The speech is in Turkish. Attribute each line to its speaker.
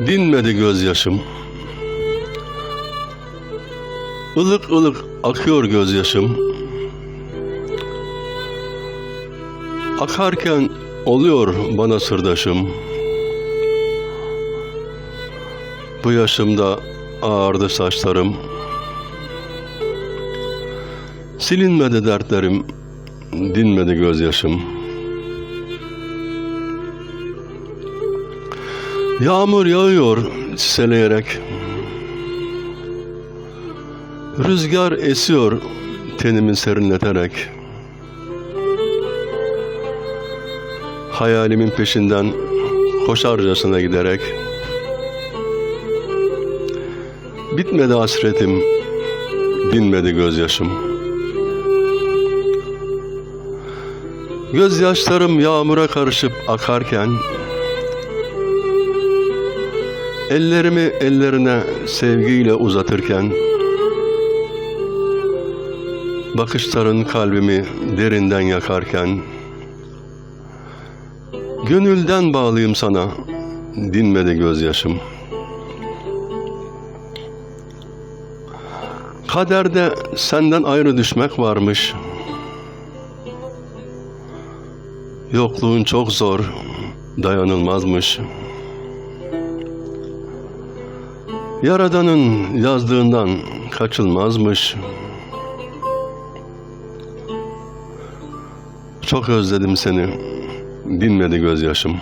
Speaker 1: Dinmedi gözyaşım. Ilık ılık akıyor gözyaşım. Akarken oluyor bana sırdaşım. Bu yaşımda ağardı saçlarım. Silinmedi dertlerim, dinmedi gözyaşım. Yağmur yağıyor seleyerek. Rüzgar esiyor tenimi serinleterek. Hayalimin peşinden koşarcasına giderek. Bitmedi hasretim, dinmedi gözyaşım. Gözyaşlarım yağmura karışıp akarken Ellerimi ellerine sevgiyle uzatırken Bakışların kalbimi derinden yakarken Gönülden bağlıyım sana dinmedi gözyaşım. Kaderde senden ayrı düşmek varmış. Yokluğun çok zor dayanılmazmış Yaradanın yazdığından kaçılmazmış. Çok özledim seni. Dinmedi gözyaşım.